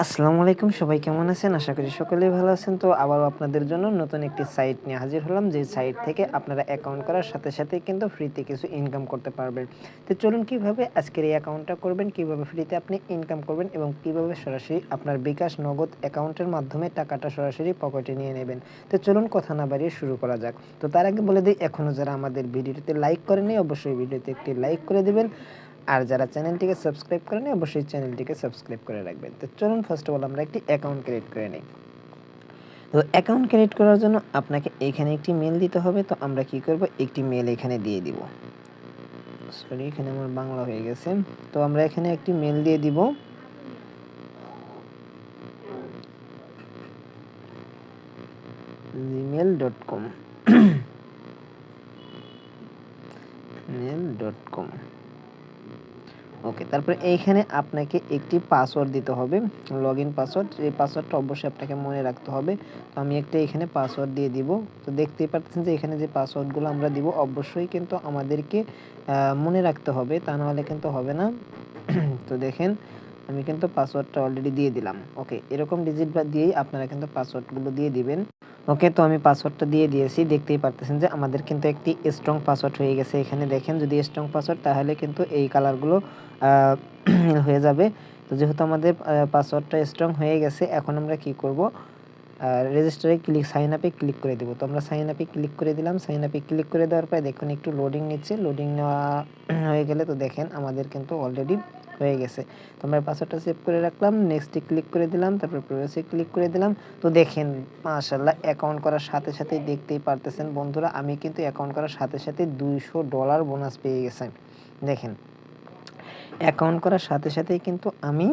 আসসালামু আলাইকুম, সবাই কেমন আছেন? আশা করি সকলেই ভালো আছেন। তো আবারও আপনাদের জন্য নতুন একটি সাইট নিয়ে হাজির হলাম, যে সাইট থেকে আপনারা অ্যাকাউন্ট করার সাথে সাথে কিন্তু ফ্রিতে কিছু ইনকাম করতে পারবেন। তো চলুন কীভাবে আজকের এই অ্যাকাউন্টটা করবেন, কীভাবে ফ্রিতে আপনি ইনকাম করবেন এবং কীভাবে সরাসরি আপনার বিকাশ নগদ অ্যাকাউন্টের মাধ্যমে টাকাটা সরাসরি পকেটে নিয়ে নেবেন। তো চলুন কথা না বাড়িয়ে শুরু করা যাক। তো তার আগে বলে দিই এখনও যারা আমাদের ভিডিওটিতে লাইক করেনি অবশ্যই ভিডিওতে একটি লাইক করে দিবেন। আর যারা চ্যানেলটিকে সাবস্ক্রাইব করেনি অবশ্যই চ্যানেলটিকে সাবস্ক্রাইব করে রাখবেন। তো চলুন ফার্স্ট অফ অল আমরা একটি অ্যাকাউন্ট ক্রিয়েট করে নিই। তো অ্যাকাউন্ট ক্রিয়েট করার জন্য আপনাকে এখানে একটি মেল দিতে হবে। তো আমরা কি করব? একটি মেল এখানে দিয়ে দিব। সরি এখানে আমার বাংলা হয়ে গেছে। তো আমরা এখানে একটি মেল দিয়ে দিব। Gmail dot com dot com okay তারপরে এইখানে আপনাকে একটি পাসওয়ার্ড দিতে হবে লগ ইন পাসওয়ার্ড এই পাসওয়ার্ডটা অবশ্যই আপনাকে মনে রাখতে হবে। তো আমি একটা এখানে পাসওয়ার্ড দিয়ে দিব। তো দেখতেই পাচ্ছেন যে এখানে যে পাসওয়ার্ডগুলো আমরা দিব, অবশ্যই কিন্তু আমাদেরকে মনে রাখতে হবে। তা নাহলে কিন্তু হবে না। তো দেখেন, আমি কিন্তু পাসওয়ার্ডটা অলরেডি দিয়ে দিলাম। ওকে এরকম ডিজিট বা দিয়েই আপনারা কিন্তু পাসওয়ার্ডগুলো দিয়ে দিবেন। ওকে তো আমি পাসওয়ার্ডটা দিয়ে দিয়েছি। দেখতেই পারতেছেন যে আমাদের কিন্তু একটি স্ট্রং পাসওয়ার্ড হয়ে গেছে। এখানে দেখেন, যদি স্ট্রং পাসওয়ার্ড তাহলে কিন্তু এই কালারগুলো হয়ে যাবে। তো যেহেতু আমাদের পাসওয়ার্ডটা স্ট্রং হয়ে গেছে, এখন আমরা কি করব? রেজিস্টারে ক্লিক সাইন আপে ক্লিক করে দেবো। তো আমরা সাইন আপে ক্লিক করে দিলাম। সাইন আপে ক্লিক করে দেওয়ার পরে দেখুন একটু লোডিং নিচ্ছে। লোডিং নেওয়া হয়ে গেলে তো দেখেন আমাদের কিন্তু অলরেডি হয়ে গেছে। তো আমরা পাসওয়ার্ডটা সেভ করে রাখলাম। নেক্সটে ক্লিক করে দিলাম। তারপর প্রবেশে ক্লিক করে দিলাম। তো দেখেন মাশাল্লাহ অ্যাকাউন্ট করার সাথে সাথেই দেখতেই পারতেছেন বন্ধুরা, আমি কিন্তু অ্যাকাউন্ট করার সাথে সাথে দুইশো ডলার বোনাস পেয়ে গেছি। দেখেন অ্যাকাউন্ট করার সাথে সাথেই কিন্তু আমি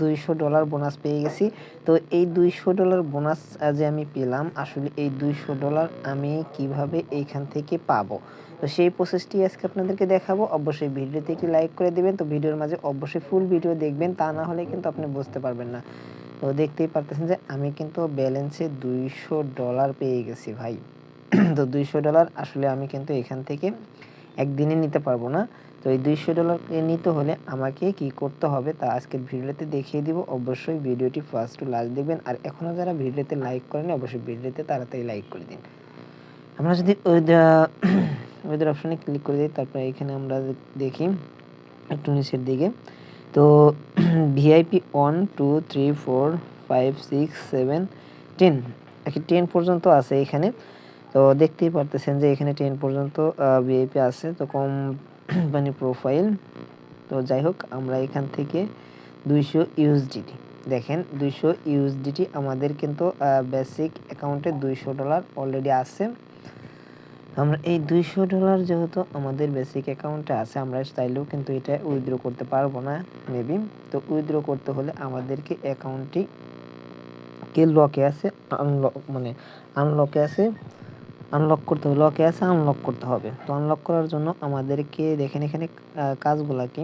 দুইশো ডলার বোনাস পেয়ে গেছি। তো এই দুইশো ডলার বোনাস যে আমি পেলাম, আসলে এই দুইশো ডলার আমি কীভাবে এইখান থেকে পাবো? তো সেই প্রসেসটি আজকে আপনাদেরকে দেখাবো। অবশ্যই ভিডিওতে একটি লাইক করে দেবেন। তো ভিডিওর মাঝে অবশ্যই ফুল ভিডিও দেখবেন, তা না হলে কিন্তু আপনি বুঝতে পারবেন না। তো দেখতেই পারতেছেন যে আমি কিন্তু ব্যালেন্সে দুইশো ডলার পেয়ে গেছি ভাই। তো দুইশো ডলার আসলে আমি কিন্তু এখান থেকে একদিনে নিতে পারব না। তো এই দুইশো ডলার নিতে হলে আমাকে কি করতে হবে তা আজকের ভিডিওতে দেখিয়ে দিব। অবশ্যই ভিডিওটি ফার্স্ট টু লাস্ট দেখবেন। আর এখনও যারা ভিডিওতে লাইক করেন অবশ্যই ভিডিওতে তাড়াতাড়ি লাইক করে দিন। আমরা যদি ওয়েদার অপশানে ক্লিক করে দিই, তারপরে এখানে আমরা দেখি একটু নিচের দিকে। তো VIP one two three four five six seven ten আর টেন পর্যন্ত আছে এখানে। তো দেখতেই পারতেছেন যে এখানে টেন পর্যন্ত ভিআইপি আছে। তো কম কোম্পানি প্রোফাইল তো যাই হোক আমরা এখান থেকে দুইশো ইউএসডিটি দেখেন, দুইশো ইউএসডিটি আমাদের কিন্তু বেসিক অ্যাকাউন্টে দুইশো ডলার অলরেডি আছে। আমরা এই দুইশো ডলার যেহেতু আমাদের বেসিক অ্যাকাউন্টে আছে, আমরা চাইলেও কিন্তু এটা উইথড্র করতে পারব না মেবি তো উইথড্র করতে হলে আমাদেরকে অ্যাকাউন্টটি কে লকে আছে? আনলক মানে আনলকে আছে। আনলক করতে হবে। লকে আছে আনলক করতে হবে। তো আনলক করার জন্য আমাদেরকে দেখেন এখানে কাজগুলা কি?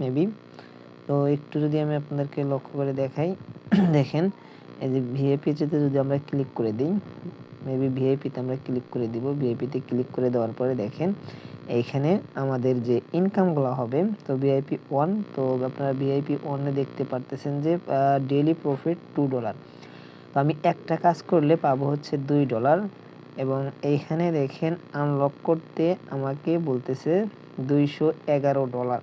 মেবি তো একটু যদি আমি আপনাদেরকে লক্ষ্য করে দেখাই, দেখেন, এই যে ভিএপিতে যদি আমরা ক্লিক করে দিই মেবি ভিআইপিতে আমরা ক্লিক করে দিব। ভিআইপিতে ক্লিক করে দেওয়ার পরে দেখেন, এইখানে আমাদের যে ইনকামগুলো হবে, তো ভিআইপি ওয়ান তো আপনারা ভিআইপি ওয়ানে দেখতে পারতেছেন যে ডেলি প্রফিট টু ডলার তো আমি একটা কাজ করলে পাবো হচ্ছে দুই ডলার এবং এইখানে দেখেন আনলক করতে আমাকে বলতেছে দুইশো এগারো ডলার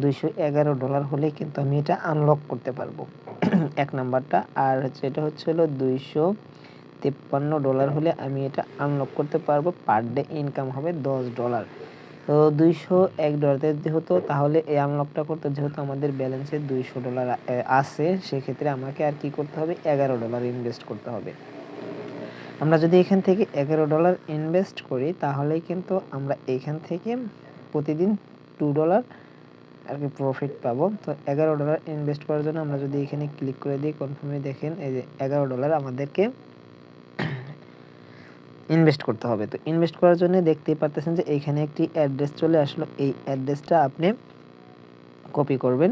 দুইশো এগারো ডলার হলে কিন্তু আমি এটা আনলক করতে পারব। এক নাম্বারটা। আর হচ্ছে এটা হচ্ছে হলো দুইশো তেপ্পান্ন ডলার হলে আমি এটা আনলক করতে পারব। পার ডে ইনকাম হবে দশ ডলার তো দুইশো এক ডলার যেহেতু, তাহলে এই আনলকটা করতে যেহেতু আমাদের ব্যালেন্সে দুইশো ডলার আছে, সেক্ষেত্রে আমাকে আর কি করতে হবে? এগারো ডলার ইনভেস্ট করতে হবে। আমরা যদি এখান থেকে এগারো ডলার ইনভেস্ট করি তাহলে কিন্তু আমরা এইখান থেকে প্রতিদিন টু ডলার আর কি প্রফিট পাবো। তো এগারো ডলার ইনভেস্ট করার জন্য আমরা যদি এখানে ক্লিক করে দিই কনফার্মে দেখেন, এই যে এগারো ডলার আমাদেরকে ইনভেস্ট করতে হবে। তো ইনভেস্ট করার জন্য দেখতেই পারতেছেন যে এইখানে একটি অ্যাড্রেস চলে আসলো। এই অ্যাড্রেসটা আপনি কপি করবেন।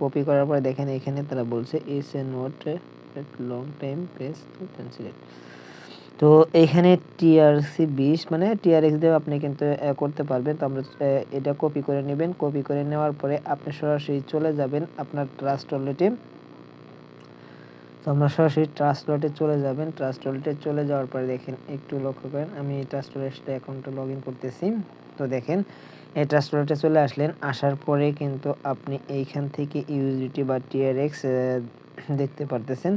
কপি করার পরে দেখেন এখানে তারা বলছে is a note long time press পেন্সিলেট তো এইখানে টিআরসি বিশ মানে টিআরএক্স দিয়েও আপনি কিন্তু করতে পারবেন। তো আমরা এটা কপি করে নেবেন। কপি করে নেওয়ার পরে আপনি সরাসরি চলে যাবেন আপনার ট্রাস্ট ওয়ালেটে তো আমরা সরাসরি ট্রাস্ট ওয়ালেটে চলে যাবেন। ট্রাস্ট ওয়ালেটে চলে যাওয়ার পরে দেখেন, একটু লক্ষ্য করেন, আমি ট্রাস্ট ওয়ালেটে অ্যাকাউন্টে লগ ইন করতেছি। তো দেখেন, এই ট্রাস্ট ওয়ালেটে চলে আসলেন। আসার পরে কিন্তু আপনি এইখান থেকে ইউজিটি বা টিআরএক্স দেখতে পারতেছেন।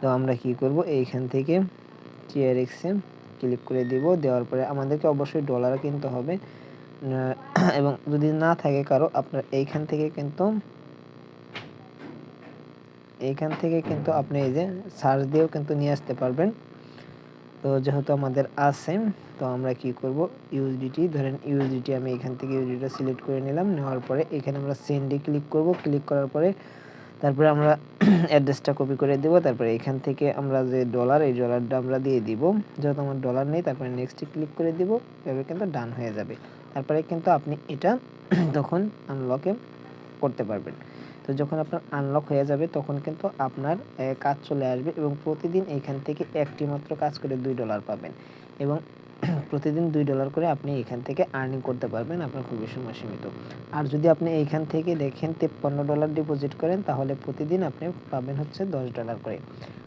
তো আমরা কি করব? এইখান থেকে টিআরএক্সে ক্লিক করে দিব। দেওয়ার পরে আমাদেরকে অবশ্যই ডলার কিনতে হবে। এবং যদি না থাকে কারও, আপনার এইখান থেকে কিন্তু, এইখান থেকে কিন্তু আপনি এই যে সার্চ দিয়েও কিন্তু নিয়ে আসতে পারবেন। তো যেহেতু আমাদের আছে, তো আমরা কি করব? ইউএসডিটি ধরেন ইউএসডিটি আমি এখান থেকে ইউএসডিটা সিলেক্ট করে নিলাম। নেওয়ার পরে এখানে আমরা সেন্ডে ক্লিক করব। ক্লিক করার পরে তারপরে আমরা অ্যাড্রেসটা কপি করে দেব। তারপরে এখান থেকে আমরা যে ডলার এই ডলারটা আমরা দিয়ে দিব। যেহেতু আমার ডলার নেই, তারপরে নেক্সটে ক্লিক করে দিব। এভাবে কিন্তু ডান হয়ে যাবে। তারপরে কিন্তু আপনি এটা তখন আনলকে করতে পারবেন। তো যখন আপনার আনলক হয়ে যাবে, তখন কিন্তু আপনার কাজ চলে আসবে এবং প্রতিদিন এইখান থেকে একটি মাত্র কাজ করে দুই ডলার পাবেন। এবং প্রতিদিন দুই ডলার করে আপনি এখান থেকে আর্নিং করতে পারবেন, আপনার খুবই সময় সীমিত। আর যদি আপনি এইখান থেকে দেখেন তেপ্পান্ন ডলার ডিপোজিট করেন, তাহলে প্রতিদিন আপনি পাবেন হচ্ছে দশ ডলার করে।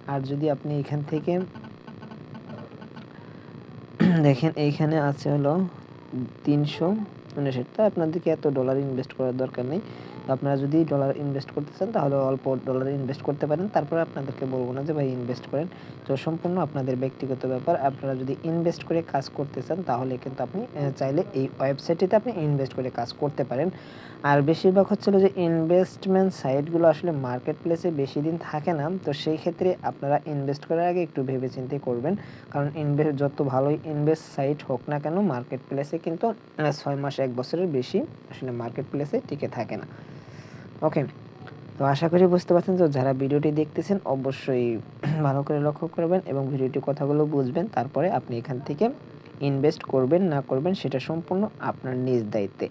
আর যদি আপনি এখান থেকে দেখেন এইখানে আছে হলো তিনশো উনষাট আপনাদেরকে এত ডলার ইনভেস্ট করার দরকার নেই। আপনারা যদি ডলার ইনভেস্ট করতে চান, তাহলে অল্প ডলার ইনভেস্ট করতে পারেন। তারপরে আপনাদেরকে বলব না যে ভাই ইনভেস্ট করেন। তো সম্পূর্ণ আপনাদের ব্যক্তিগত ব্যাপার। আপনারা যদি ইনভেস্ট করে কাজ করতে চান, তাহলে কিন্তু আপনি চাইলে এই ওয়েবসাইটটিতে আপনি ইনভেস্ট করে কাজ করতে পারেন। আর বেশিরভাগ হচ্ছিল যে ইনভেস্টমেন্ট সাইটগুলো আসলে মার্কেট প্লেসে বেশি দিন থাকে না। তো সেই ক্ষেত্রে আপনারা ইনভেস্ট করার আগে একটু ভেবে চিন্তে করবেন। কারণ ইনভেস্ট যত ভালোই ইনভেস্ট সাইট হোক না কেন মার্কেট প্লেসে কিন্তু ছয় মাস, এক বছরের বেশি আসলে মার্কেট প্লেসে টিকে থাকে না। ওকে তো আশা করি বুঝতে পারছেন যে যারা ভিডিওটি দেখতেছেন, অবশ্যই ভালো করে লক্ষ্য করবেন এবং ভিডিওটি কথাগুলো বুঝবেন। তারপরে আপনি এখান থেকে ইনভেস্ট করবেন, না করবেন, সেটা সম্পূর্ণ আপনার নিজ দায়িত্বে।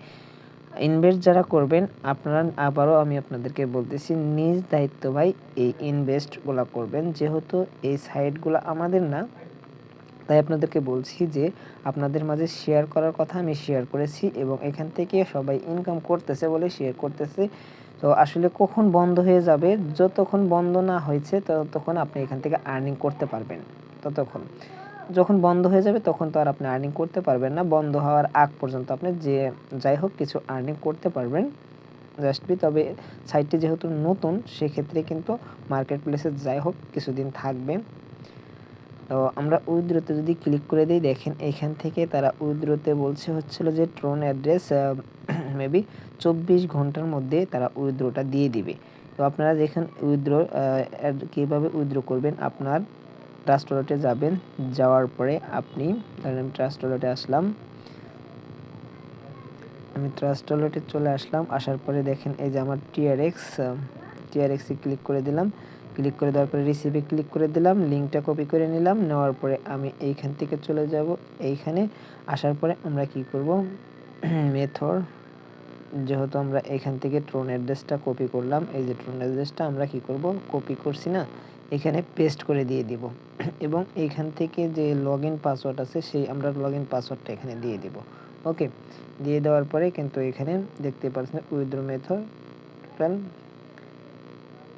ইনভেস্ট যারা করবেন, আপনারা আবারও আমি আপনাদেরকে বলতেছি, নিজ দায়িত্ব ভাই এই ইনভেস্টগুলো করবেন। যেহেতু এই সাইটগুলো আমাদের না, তাই আপনাদেরকে বলছি যে আপনাদের মাঝে শেয়ার করার কথা আমি শেয়ার করেছি এবং এখান থেকে সবাই ইনকাম করতেছে বলে শেয়ার করতেছে। তো আসলে কখন বন্ধ হয়ে যাবে, যতক্ষণ বন্ধ না হয়েছে, ততক্ষণ আপনি এখান থেকে আর্নিং করতে পারবেন, ততক্ষণ। যখন বন্ধ হয়ে যাবে, তখন তো আর আপনি আর্নিং করতে পারবেন না। বন্ধ হওয়ার আগ পর্যন্ত আপনি যে যাই হোক কিছু আর্নিং করতে পারবেন জাস্ট বি তবে সাইটটি যেহেতু নতুন, সেক্ষেত্রে কিন্তু মার্কেট প্লেসে যাই হোক কিছুদিন থাকবে। তো আমরা উইথড্রোতে যদি ক্লিক করে দিই, দেখেন এখান থেকে তারা উইথড্রোতে বলছে হচ্ছিল যে ট্রোন অ্যাড্রেস মেবি চব্বিশ ঘণ্টার মধ্যে তারা উইথড্রোটা দিয়ে দিবে। তো আপনারা যেখানে উইথড্রো কীভাবে উইথড্রো করবেন, আপনার ট্রাস্ট ওয়ালেটে যাবেন, যাওয়ার পরে আপনি, ধরেন ট্রাস্ট ওয়ালেটে আসলাম, আমি ট্রাস্ট ওয়ালেটে চলে আসলাম, আসার পরে দেখেন এই যে আমার টিআরএক্স টিআরএক্সে ক্লিক করে দিলাম। ক্লিক করে দেওয়ার পরে রিসিভে ক্লিক করে দিলাম লিঙ্কটা কপি করে নিলাম, নেওয়ার পরে আমি এইখান থেকে চলে যাব। এইখানে আসার পরে আমরা কি করব? মেথড যেহেতু আমরা এখান থেকে ট্রোন অ্যাড্রেসটা কপি করলাম, এই যে ট্রোন অ্যাড্রেসটা আমরা কি করব? কপি করছি না? এখানে পেস্ট করে দিয়ে দিব। এবং এইখান থেকে যে লগ ইন পাসওয়ার্ড আছে, সেই আমরা লগ ইন পাসওয়ার্ডটা এখানে দিয়ে দিব। ওকে দিয়ে দেওয়ার পরে কিন্তু এখানে দেখতে পাচ্ছেন উইথড্র মেথড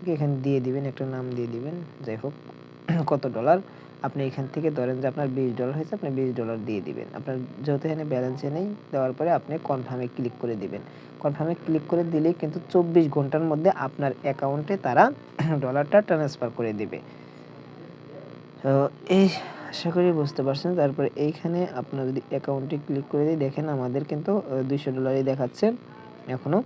এখানে দিয়ে দিবেন, একটা নাম দিয়ে দিবেন। যাই হোক, কত ডলার আপনি এখান থেকে ধরেন যে আপনার বিশ ডলার হয়েছে, আপনি বিশ ডলার দিয়ে দিবেন। আপনার যেহেতু এখানে ব্যালেন্সে নেই, দেওয়ার পরে আপনি কনফার্মে ক্লিক করে দিবেন। কনফার্মে ক্লিক করে দিলে কিন্তু চব্বিশ ঘণ্টার মধ্যে আপনার অ্যাকাউন্টে তারা ডলারটা ট্রান্সফার করে দিবে। তো এই আশা করি বুঝতে পারছেন। তারপরে এইখানে আপনার যদি অ্যাকাউন্টে ক্লিক করে দিই, দেখেন আমাদের কিন্তু দুইশো ডলারই দেখাচ্ছে এখনও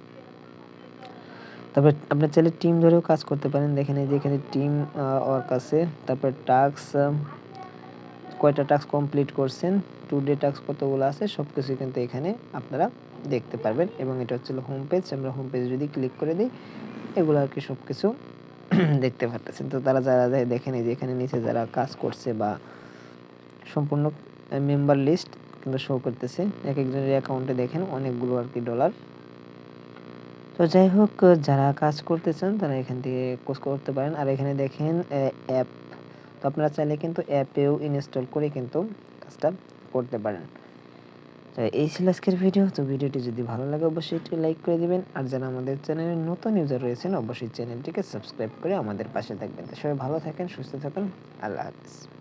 তারপর আপনার চাইলে টিম ধরেও কাজ করতে পারেন। দেখেন এই যে এখানে টিম ওয়ার্ক আছে। তারপর টাস্ক কয়টা টাস্ক কমপ্লিট করছেন? টু ডে টাস্ক কতগুলো আছে? সব কিছু কিন্তু এখানে আপনারা দেখতে পারবেন। এবং এটা হচ্ছে হোম পেজ আমরা হোম পেজ যদি ক্লিক করে দিই, এগুলো আর কি সব কিছু দেখতে পারতেছেন। তো তারা যারা দেখেন এই যে এখানে নিচে যারা কাজ করছে বা সম্পূর্ণ মেম্বার লিস্ট কিন্তু শো করতেছে, এক একজনের অ্যাকাউন্টে দেখেন অনেকগুলো আর কি ডলার তো যাই হোক, যারা কাজ করতে চান তারা এখান থেকে কোর্স করতে পারেন। আর এখানে দেখেন অ্যাপ। তো আপনারা চাইলে কিন্তু অ্যাপেও ইনস্টল করে কিন্তু কাজটা করতে পারেন। তো এই ছিল আজকের ভিডিও। তো ভিডিওটি যদি ভালো লাগে, অবশ্যই একটি লাইক করে দিবেন। আর যারা আমাদের চ্যানেলে নতুন ইউজার রয়েছেন, অবশ্যই চ্যানেলটিকে সাবস্ক্রাইব করে আমাদের পাশে থাকবেন। তো সবাই ভালো থাকেন, সুস্থ থাকুন। আল্লাহ হাফিজ।